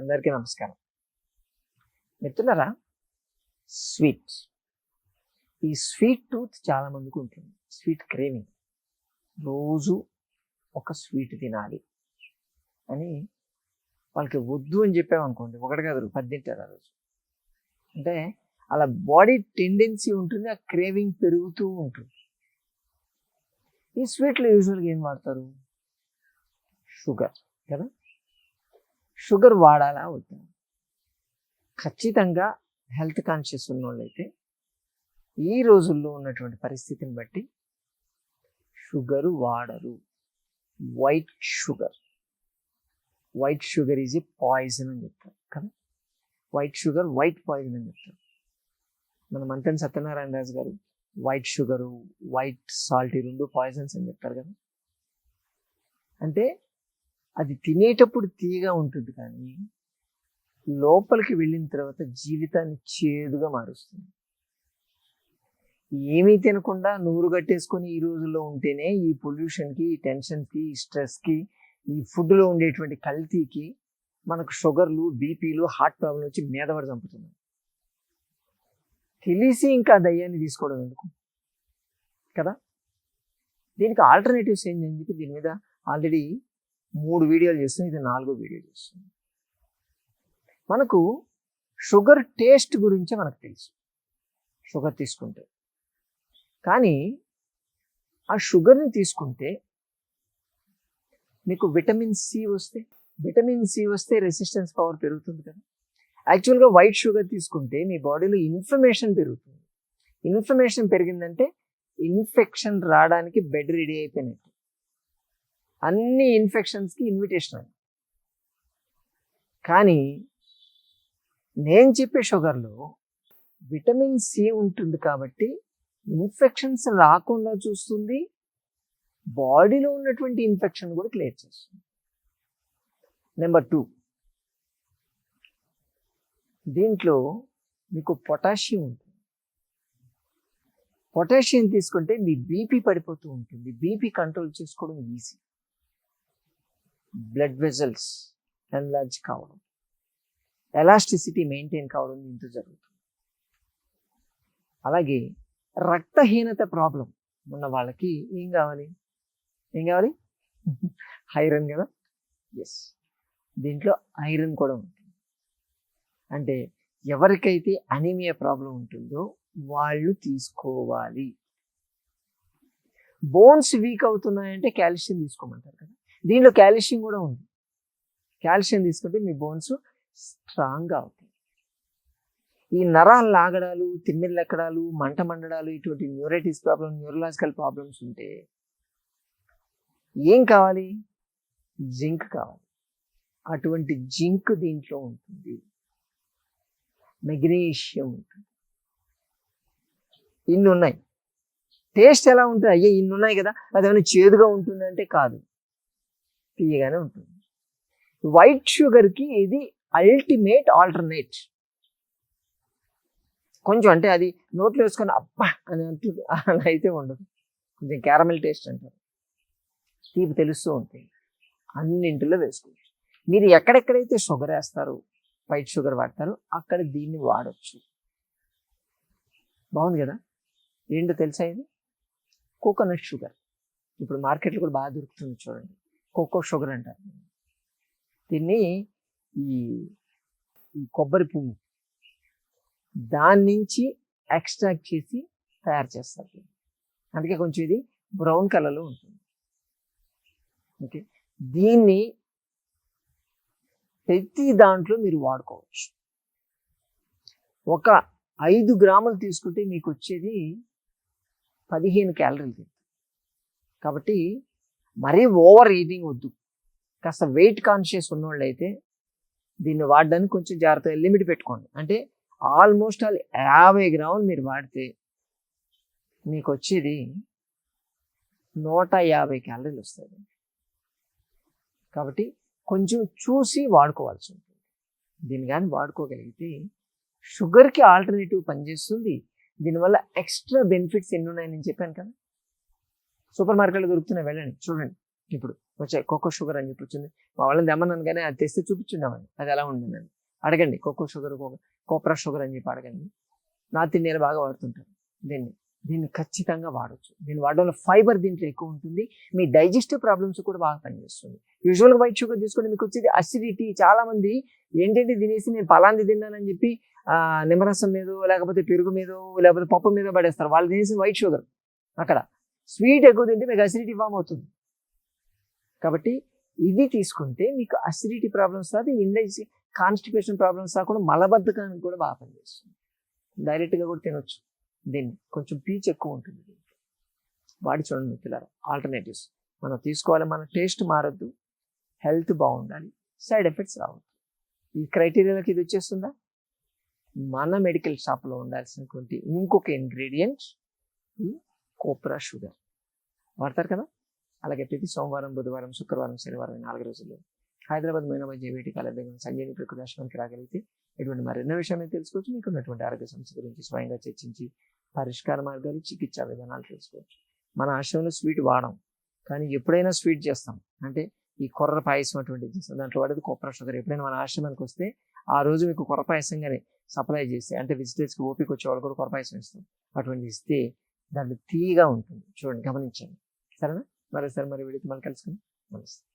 అందరికీ నమస్కారం. మిత్రులరా స్వీట్. ఈ స్వీట్ టూత్ చాలా మందికి ఉంటుంది. Sweet craving. రోజు ఒక స్వీట్ తినాలి అని వాళ్ళకి వద్దు అని చెప్పామనుకోండి ఒకటి కాదు పది తింటారు ఆ రోజు. అంటే అలా బాడీ టెండెన్సీ ఉంటుంది ఆ క్రేవింగ్ పెరుగుతూ ఉంటుంది. ఈ స్వీట్లో యూజువల్గా ఏం వాడతారు? షుగర్ కదా? షుగర్ వాడాలా వద్దా? ఖచ్చితంగా హెల్త్ కాన్షియస్ ఉన్నోళ్ళైతే ఈ రోజుల్లో ఉన్నటువంటి పరిస్థితిని బట్టి షుగరు వాడరు. White sugar. White sugar is a poison అని చెప్తారు కదా? వైట్ షుగర్ వైట్ పాయిజన్ అని చెప్తారు. మన మంతన్ సత్యనారాయణ రాజు గారు వైట్ షుగరు వైట్ సాల్ట్ ఈ రెండు పాయిజన్స్ అని చెప్తారు కదా? అంటే అది తినేటప్పుడు తీయగా ఉంటుంది కానీ లోపలికి వెళ్ళిన తర్వాత జీవితాన్ని చేదుగా మారుస్తుంది. ఏమీ తినకుండా నూరు కట్టేసుకొని ఈ రోజుల్లో ఉంటేనే ఈ పొల్యూషన్కి ఈ టెన్షన్కి ఈ స్ట్రెస్కి ఈ ఫుడ్లో ఉండేటువంటి కల్తీకి మనకు షుగర్లు బీపీలు హార్ట్ ప్రాబ్లం వచ్చి మీద చంపుతున్నాయి. తెలిసి ఇంకా దయ్యాన్ని తీసుకోవడం ఎందుకు? కదా? దీనికి ఆల్టర్నేటివ్స్ ఏంటి అని చెప్పి దీని మీద ఆల్రెడీ మూడు వీడియోలు చేస్తుంది ఇది నాలుగో వీడియో చేస్తుంది. మనకు షుగర్ టేస్ట్ గురించే మనకు తెలుసు. షుగర్ తీసుకుంటే. కానీ ఆ షుగర్ని తీసుకుంటే మీకు విటమిన్ సి వస్తే విటమిన్ సి వస్తే రెసిస్టెన్స్ పవర్ పెరుగుతుంది కదా. యాక్చువల్గా వైట్ షుగర్ తీసుకుంటే మీ బాడీలో ఇన్ఫ్లమేషన్ పెరుగుతుంది. ఇన్ఫ్లమేషన్ పెరిగిందంటే ఇన్ఫెక్షన్ రావడానికి బెడ్ రెడీ అయిపోయినట్టు. అన్ని ఇన్ఫెక్షన్స్కి ఇన్విటేషన్ అది కానీ నేను చెప్పే షుగర్లో విటమిన్ సి ఉంటుంది కాబట్టి ఇన్ఫెక్షన్స్ రాకుండా చూస్తుంది బాడీలో ఉన్నటువంటి ఇన్ఫెక్షన్ కూడా క్లియర్ చేస్తుంది. Number two. దీంట్లో మీకు పొటాషియం ఉంటుంది. పొటాషియం తీసుకుంటే మీ బీపీ పడిపోతూ ఉంటుంది. బీపీ కంట్రోల్ చేసుకోవడం ఈజీ. బ్లడ్ వెజల్స్ ఎన్లార్జ్ కావడం. ఎలాస్టిసిటీ మెయింటైన్ కావడం దీంతో జరుగుతుంది. అలాగే రక్తహీనత ప్రాబ్లం ఉన్న వాళ్ళకి ఏం కావాలి? ఏం కావాలి? ఐరన్ కదా? ఎస్ దీంట్లో ఐరన్ కూడా ఉంటుంది. అంటే ఎవరికైతే అనీమియా ప్రాబ్లం ఉంటుందో వాళ్ళు తీసుకోవాలి. బోన్స్ వీక్ అవుతున్నాయంటే కాల్షియం తీసుకోమంటారు కదా? దీంట్లో కాల్షియం కూడా ఉంది. కాల్షియం తీసుకుంటే మీ బోన్స్ స్ట్రాంగ్గా అవుతాయి. ఈ నరాలు లాగడాలు తిమ్మిర్లెక్కడాలు మంట మండడాలు ఇటువంటి న్యూరైటిస్ ప్రాబ్లమ్ న్యూరలాజికల్ ప్రాబ్లమ్స్ ఉంటే ఏం కావాలి? జింక్ కావాలి. అటువంటి జింక్ దీంట్లో ఉంటుంది. మెగ్నీషియం ఉంటుంది. ఇన్ని ఉన్నాయి. టేస్ట్ ఎలా ఉంటుంది? అయ్యే ఇన్ని ఉన్నాయి కదా. అదేమైనా చేదుగా ఉంటుంది అంటే కాదు. తీయగానే ఉంటుంది. వైట్ షుగర్కి ఇది అల్టిమేట్ ఆల్టర్నేట్ కొంచెం అంటే అది నోట్లో వేసుకొని అబ్బా అని అంటుంది. అలా అయితే ఉండదు. కొంచెం క్యారమెల్ టేస్ట్ అంటారు. తీపి తెలుస్తూ ఉంటుంది. అన్నింటిలో వేసుకోవచ్చు. మీరు ఎక్కడెక్కడైతే షుగర్ వేస్తారు వైట్ షుగర్ వాడతారో అక్కడ దీన్ని వాడచ్చు. బాగుంది కదా? ఏంటో తెలుసా ఇది? కోకోనట్ షుగర్ ఇప్పుడు మార్కెట్లో కూడా బాగా దొరుకుతుంది చూడండి. కోకో షుగర్ అంటారు. దీన్ని ఈ ఈ కొబ్బరి పువ్వు దాని నుంచి ఎక్స్ట్రాక్ట్ చేసి తయారు చేస్తారు. అందుకే కొంచెం ఇది బ్రౌన్ కలర్లో ఉంటుంది. ఓకే? దీన్ని ప్రతి దాంట్లో మీరు వాడుకోవచ్చు. ఒక ఐదు గ్రాములు తీసుకుంటే మీకు వచ్చేది పదిహేను క్యాలరీలు. తింటుంది కాబట్టి మరీ ఓవర్ ఈటింగ్ వద్దు. కాస్త వెయిట్ కాన్షియస్ ఉన్నోళ్ళు అయితే దీన్ని వాడడానికి కొంచెం జాగ్రత్తగా లిమిట్ పెట్టుకోండి. అంటే ఆల్మోస్ట్ ఆల్ యాభై గ్రాములు మీరు వాడితే మీకు వచ్చేది నూట యాభై క్యాలరీలు వస్తుంది కాబట్టి కొంచెం చూసి వాడుకోవాల్సి ఉంటుంది. దీన్ని కానీ వాడుకోగలిగితే షుగర్కి ఆల్టర్నేటివ్ పనిచేస్తుంది. దీనివల్ల ఎక్స్ట్రా బెనిఫిట్స్ ఎన్ని ఉన్నాయని చెప్పాను కదా. సూపర్ మార్కెట్లో దొరుకుతున్నాయి వెళ్ళండి చూడండి. ఇప్పుడు వచ్చాయి కోకో షుగర్ అని చెప్పి వచ్చింది. మా వాళ్ళని తెమ్మన్నాను కానీ అది తెస్తే చూపించున్నామని అది ఎలా ఉండిందని అడగండి కోకో షుగర్ కోప్రా షుగర్ అని చెప్పి అడగండి. నార్త్ ఇండియాలో బాగా వాడుతుంటారు దీన్ని. దీన్ని ఖచ్చితంగా వాడచ్చు. దీన్ని వాడడం వల్ల ఫైబర్ దీంట్లో ఎక్కువ ఉంటుంది. మీ డైజెస్టివ్ ప్రాబ్లమ్స్ కూడా బాగా పనిచేస్తుంది. యూజువల్గా వైట్ షుగర్ తీసుకుంటే మీకు వచ్చేది అసిడిటీ చాలామంది ఏంటంటే తినేసి నేను పలాంది తిన్నానని చెప్పి నిమ్మరసం మీద లేకపోతే పెరుగు మీద లేకపోతే పప్పు మీద పడేస్తారు. వాళ్ళు తినేసి వైట్ షుగర్ అక్కడ. స్వీట్ ఎక్కువ తింటే మీకు అసిడిటీ ఫామ్ అవుతుంది. కాబట్టి ఇది తీసుకుంటే మీకు అసిడిటీ ప్రాబ్లమ్స్ రాదు ఇండైజీ కాన్స్టిపేషన్ ప్రాబ్లమ్స్ రాకుండా మలబద్ధకానికి కూడా బాగా పనిచేస్తుంది. డైరెక్ట్గా కూడా తినొచ్చు. దీన్ని కొంచెం పీచ్ ఎక్కువ ఉంటుంది వాడి చూడండి మిత్రులారు ఆల్టర్నేటివ్స్ మనం తీసుకోవాలి మన టేస్ట్ మారద్దు. హెల్త్ బాగుండాలి. సైడ్ ఎఫెక్ట్స్ రావద్దు. ఈ క్రైటీరియాలోకి ఇది వచ్చేస్తుందా? మన మెడికల్ షాప్లో ఉండాల్సినటువంటి ఇంకొక ఇంగ్రీడియంట్ కోప్రా షుగర్ వాడతారు కదా? అలాగే ప్రతి సోమవారం బుధవారం శుక్రవారం శనివారం నాలుగు రోజుల్లో హైదరాబాద్ మైనాబాద్ జేవీటీ కాలేజీ సంజయ్ ప్రకృతి ఆశ్రమానికి రాగలిగితే ఇటువంటి మరెన్నో విషయాలు తెలుసుకోవచ్చు. మీకు ఉన్నటువంటి ఆరోగ్య సమస్య గురించి స్వయంగా చర్చించి పరిష్కార మార్గాలు చికిత్సా విధానాలు తెలుసుకోవచ్చు. మన ఆశ్రమంలో స్వీట్ వాడం. కానీ ఎప్పుడైనా స్వీట్ చేస్తాం. అంటే ఈ కొర్ర పాయసం అటువంటిది చేస్తాం. దాంట్లో వాడేది కొప్పర షుగర్ ఎప్పుడైనా మన ఆశ్రమానికి వస్తే ఆ రోజు మీకు కొర్ర పాయసంగానే సప్లై చేస్తే అంటే విజిటర్స్కి ఓపిక వచ్చే వాళ్ళు కూడా కొరపాయసం ఇస్తాం అటువంటి ఇస్తే దాంట్లో తీయగా ఉంటుంది. చూడండి గమనించండి. సరేనా? మరి సార్ మరి వీడికి మనం కలుసుకుని నమస్తే.